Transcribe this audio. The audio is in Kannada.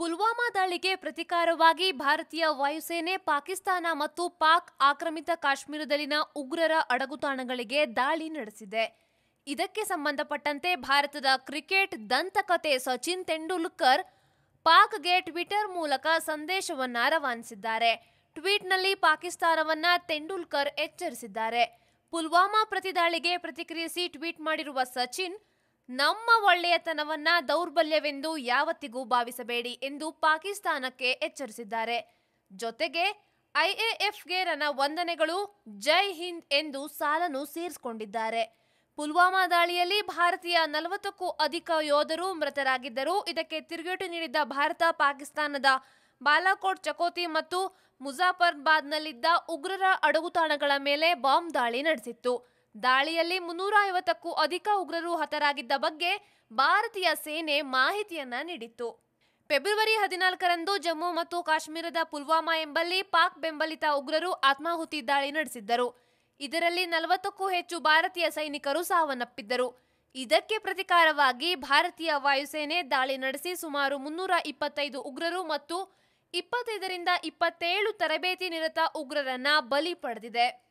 ಪುಲ್ವಾಮಾ ದಾಳಿಗೆ ಪ್ರತಿಕಾರವಾಗಿ ಭಾರತೀಯ ವಾಯುಸೇನೆ, ಪಾಕಿಸ್ತಾನ ಮತ್ತು ಪಾಕ್ ಆಕ್ರಮಿತ ಕಾಶ್ಮೀರದಲ್ಲಿನ ಉಗ್ರರ ಅಡಗುತಾಣಗಳಿಗೆ ದಾಳಿ ನಡೆಸಿದೆ. ಇದಕ್ಕೆ ಸಂಬಂಧಪಟ್ಟಂತೆ ಭಾರತದ ಕ್ರಿಕೆಟ್ ದಂತಕತೆ ಸಚಿನ್ ತೆಂಡೂಲ್ಕರ್ ಪಾಕ್ಗೆ ಟ್ವಿಟರ್ ಮೂಲಕ ಸಂದೇಶವನ್ನ ರವಾನಿಸಿದ್ದಾರೆ. ಟ್ವೀಟ್ನಲ್ಲಿ ಪಾಕಿಸ್ತಾನವನ್ನ ತೆಂಡೂಲ್ಕರ್ ಎಚ್ಚರಿಸಿದ್ದಾರೆ. ಪುಲ್ವಾಮಾ ಪ್ರತಿದಾಳಿಗೆ ಪ್ರತಿಕ್ರಿಯಿಸಿ ಟ್ವೀಟ್ ಮಾಡಿರುವ ಸಚಿನ್ ನಮ್ಮ ಒಳ್ಳೆಯತನವನ್ನ ದೌರ್ಬಲ್ಯವೆಂದು ಯಾವತ್ತಿಗೂ ಭಾವಿಸಬೇಡಿ ಎಂದು ಪಾಕಿಸ್ತಾನಕ್ಕೆ ಎಚ್ಚರಿಸಿದ್ದಾರೆ. ಜೊತೆಗೆ, ಐಎಎಫ್ಗೆ ನನ್ನ ವಂದನೆಗಳು ಜೈ ಹಿಂದ್ ಎಂದು ಸಾಲನ್ನು ಸೇರಿಸಿಕೊಂಡಿದ್ದಾರೆ. ಪುಲ್ವಾಮಾ ದಾಳಿಯಲ್ಲಿ ಭಾರತೀಯ ನಲವತ್ತಕ್ಕೂ ಅಧಿಕ ಯೋಧರು ಮೃತರಾಗಿದ್ದರು ಇದಕ್ಕೆ ತಿರುಗೇಟು ನೀಡಿದ್ದ ಭಾರತ, ಪಾಕಿಸ್ತಾನದ ಬಾಲಾಕೋಟ್, ಚಕೋತಿ ಮತ್ತು ಮುಜಾಫರ್ಬಾದ್ನಲ್ಲಿದ್ದ ಉಗ್ರರ ಅಡಗುತಾಣಗಳ ಮೇಲೆ ಬಾಂಬ್ ದಾಳಿ ನಡೆಸಿತ್ತು. ದಾಳಿಯಲ್ಲಿ ಮುನ್ನೂರ ಐವತ್ತಕ್ಕೂ ಅಧಿಕ ಉಗ್ರರು ಹತರಾಗಿದ್ದ ಬಗ್ಗೆ ಭಾರತೀಯ ಸೇನೆ ಮಾಹಿತಿಯನ್ನ ನೀಡಿತ್ತು. ಫೆಬ್ರವರಿ ಹದಿನಾಲ್ಕರಂದು ಜಮ್ಮು ಮತ್ತು ಕಾಶ್ಮೀರದ ಪುಲ್ವಾಮಾ ಎಂಬಲ್ಲಿ ಪಾಕ್ ಬೆಂಬಲಿತ ಉಗ್ರರು ಆತ್ಮಾಹುತಿ ದಾಳಿ ನಡೆಸಿದ್ದರು. ಇದರಲ್ಲಿ ನಲವತ್ತಕ್ಕೂ ಹೆಚ್ಚು ಭಾರತೀಯ ಸೈನಿಕರು ಸಾವನ್ನಪ್ಪಿದ್ದರು. ಇದಕ್ಕೆ ಪ್ರತಿಕಾರವಾಗಿ ಭಾರತೀಯ ವಾಯುಸೇನೆ ದಾಳಿ ನಡೆಸಿ ಸುಮಾರು ಮುನ್ನೂರ ಇಪ್ಪತ್ತೈದು ಉಗ್ರರು ಮತ್ತು ಇಪ್ಪತ್ತೈದರಿಂದ ಇಪ್ಪತ್ತೇಳು ತರಬೇತಿ ನಿರತ ಉಗ್ರರನ್ನ ಬಲಿ ಪಡೆದಿದೆ.